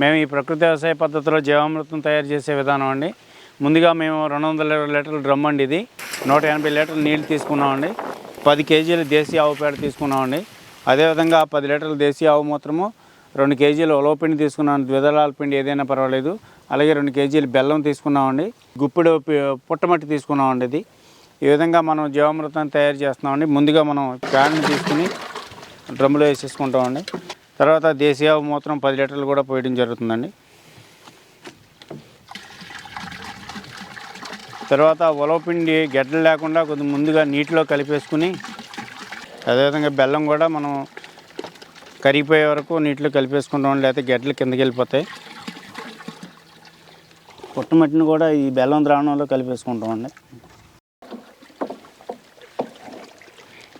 మేము ఈ ప్రకృతి వ్యవసాయ పద్ధతిలో జీవామృతం తయారు చేసే విధానం అండి. ముందుగా మేము రెండు వందల ఇరవై లీటర్ల డ్రమ్ అండి ఇది. నూట ఎనభై లీటర్ల నీళ్ళు తీసుకున్నామండి పది కేజీలు దేశీ ఆవు పేడ తీసుకున్నామండి అదేవిధంగా పది లీటర్ల దేశీ ఆవు మూత్రము రెండు కేజీలు ఉలవపిండి తీసుకున్నాం. ద్విదళాల పిండి ఏదైనా పర్వాలేదు. అలాగే రెండు కేజీలు బెల్లం తీసుకున్నామండి గుప్పిడు పుట్టమట్టి తీసుకున్నామండి ఇది. ఈ విధంగా మనం జీవామృతాన్ని తయారు చేస్తున్నామండి ముందుగా మనం ప్యాడ్ని తీసుకుని డ్రమ్ములో వేసేసుకుంటామండి తర్వాత దేశీయ మూత్రం పది లీటర్లు కూడా పోయడం జరుగుతుందండి. తర్వాత ఉలవపిండి గడ్డలు లేకుండా కొద్దిగా ముందుగా నీటిలో కలిపేసుకుని అదేవిధంగా బెల్లం కూడా మనం కరిగిపోయే వరకు నీటిలో కలిపేసుకుంటాం లేకపోతే గడ్డలు కిందకి వెళ్ళిపోతాయి. పుట్టమట్టిని కూడా ఈ బెల్లం ద్రావణంలో కలిపేసుకుంటామండి.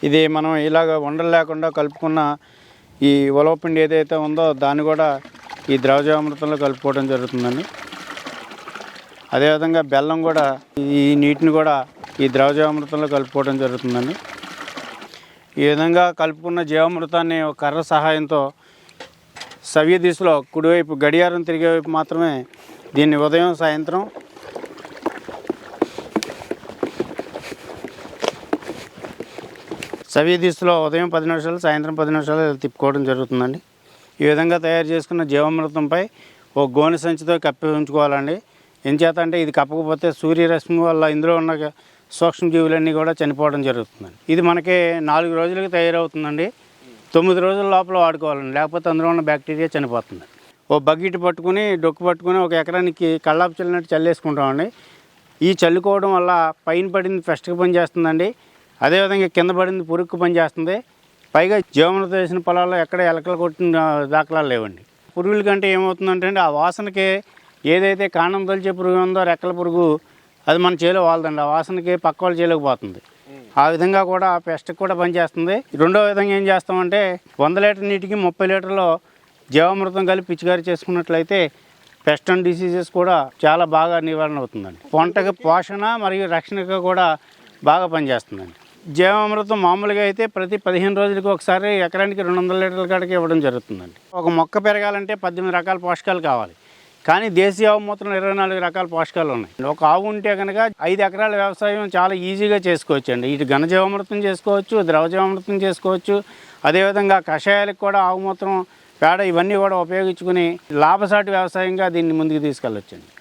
ఇది మనం ఇలాగ ఉండలు లేకుండా కలుపుకున్న ఈ ఉలవపిండి ఏదైతే ఉందో దాన్ని కూడా ఈ ద్రవజామృతంలో కలుపుకోవడం జరుగుతుందండి. అదేవిధంగా బెల్లం కూడా ఈ నీటిని కూడా ఈ ద్రవజామృతంలో కలుపుకోవడం జరుగుతుందండి. ఈ విధంగా కలుపుకున్న జీవామృతాన్ని ఒక కర్ర సహాయంతో సవ్య దిశలో కుడివైపు గడియారం తిరిగే వైపు మాత్రమే దీన్ని ఉదయం సాయంత్రం సవ్య దిశలో ఉదయం పది నిమిషాలు సాయంత్రం పది నిమిషాలు తిప్పుకోవడం జరుగుతుందండి. ఈ విధంగా తయారు చేసుకున్న జీవామృతంపై ఓ గోనె సంచితో కప్పి ఉంచుకోవాలండి. ఎంచేత అంటే ఇది కప్పకపోతే సూర్యరశ్మి వల్ల ఇందులో ఉన్న సూక్ష్మజీవులన్నీ కూడా చనిపోవడం జరుగుతుందండి. ఇది మనకి నాలుగు రోజులకి తయారవుతుందండి. తొమ్మిది రోజుల లోపల వాడుకోవాలండి. లేకపోతే అందులో ఉన్న బ్యాక్టీరియా చనిపోతుంది. ఓ బకెట్ పట్టుకుని డొక్కు పట్టుకుని ఒక ఎకరానికి కళ్ళాపు చల్లినట్టు చల్లేసుకుంటామండి. ఈ చల్లుకోవడం వల్ల పైన పడింది ఫెస్ట్కి పనిచేస్తుందండి. అదేవిధంగా కింద పడింది పురుగుకు పనిచేస్తుంది పైగా జీవనత వేసిన పొలాల్లో ఎక్కడ ఎలకలు కొట్టిన దాఖలాలు లేవండి. పురుగుల కంటే ఏమవుతుందంటే ఆ వాసనకి ఏదైతే కాండం తొలిచే పురుగు ఉందో రెక్కల పురుగు అది మన చేలో వాళ్ళదండి ఆ వాసనకి పక్క వాళ్ళు చేయలేకపోతుంది పోతుంది. ఆ విధంగా కూడా పెస్ట్ కూడా పనిచేస్తుంది రెండో విధంగా ఏం చేస్తామంటే వంద లీటర్ నీటికి ముప్పై లీటర్లో జీవామృతం కలిపి పిచికారి చేసుకున్నట్లయితే పెస్ట్ అండ్ డిసీజెస్ కూడా చాలా బాగా నివారణ అవుతుందండి. పంటకి పోషణ మరియు రక్షణగా కూడా బాగా పనిచేస్తుందండి. జీవామృతం మామూలుగా అయితే ప్రతి పదిహేను రోజులకి ఒకసారి ఎకరానికి రెండు వందల లీటర్ల కాడికి ఇవ్వడం జరుగుతుందండి. ఒక మొక్క పెరగాలంటే పద్దెనిమిది రకాల పోషకాలు కావాలి. కానీ దేశీయ ఆవు మూత్రం ఇరవై నాలుగు రకాల పోషకాలు ఉన్నాయి. ఒక ఆవు ఉంటే కనుక ఐదు ఎకరాల వ్యవసాయం చాలా ఈజీగా చేసుకోవచ్చు అండి ఇటు ఘనజీవామృతం చేసుకోవచ్చు ద్రవజీవామృతం చేసుకోవచ్చు. అదేవిధంగా కషాయాలకు కూడా ఆవు మూత్రం పేడ ఇవన్నీ కూడా ఉపయోగించుకుని లాభసాటి వ్యవసాయంగా దీన్ని ముందుకు తీసుకెళ్ళొచ్చండి.